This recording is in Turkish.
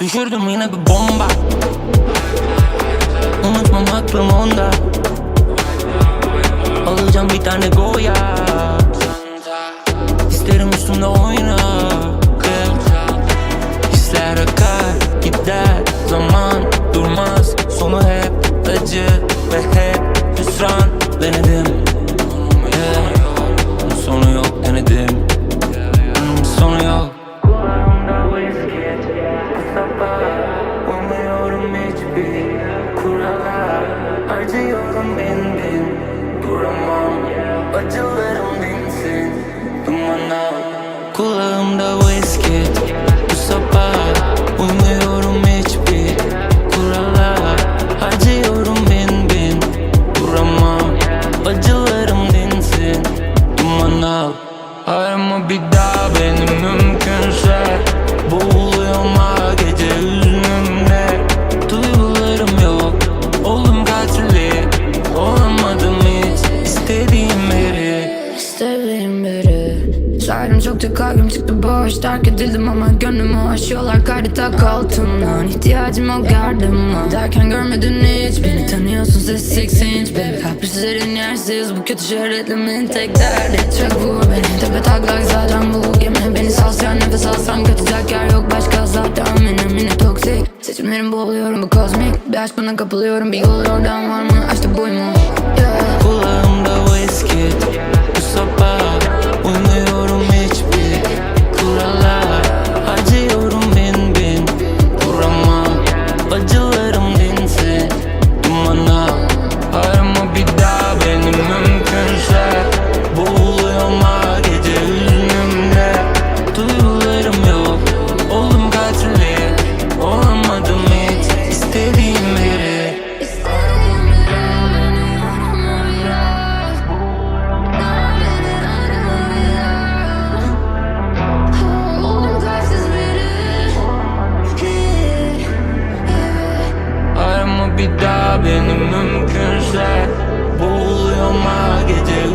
Düşürdüm yine bir bomba. Unutmam aklım onda. Alacağım bir tane Goya. İsterim üstümde oyna. Hisler akar gider Zaman durmaz. Sonu hep acı ve hep hüsran. Denedim Kurala Harcıyorum bin bin Duramam Acılarım dinsin Dumana Kulağımda whiskey Bu sabah Uymuyorum hiçbir kurala Harcıyorum bin bin Duramam Acılarım dinsin Dumana Arama bir daha beni mümkünse. Boğuluyorum ha Çoktu kalbim çıktı boş Terk edildim ama gönlümü aşıyorlar Kaydı tak altından. İhtiyacım yok yardıma Derken görmedin hiç Beni tanıyorsun ses six inch baby. Hapuslerin yersiz Bu kötü şöhretimin tek derdi. Çok vur beni tepe taklak zaten bu Yeme beni salsan nefes alsam Kaçacak yer yok başka zaten Benim yine toksik Seçimlerim boğuluyorum bu kozmik. Bir aşk bana kapılıyorum Bir yol oradan var mı? Açtı buymu yeah. Kulağımda whiskey Boğuluyorum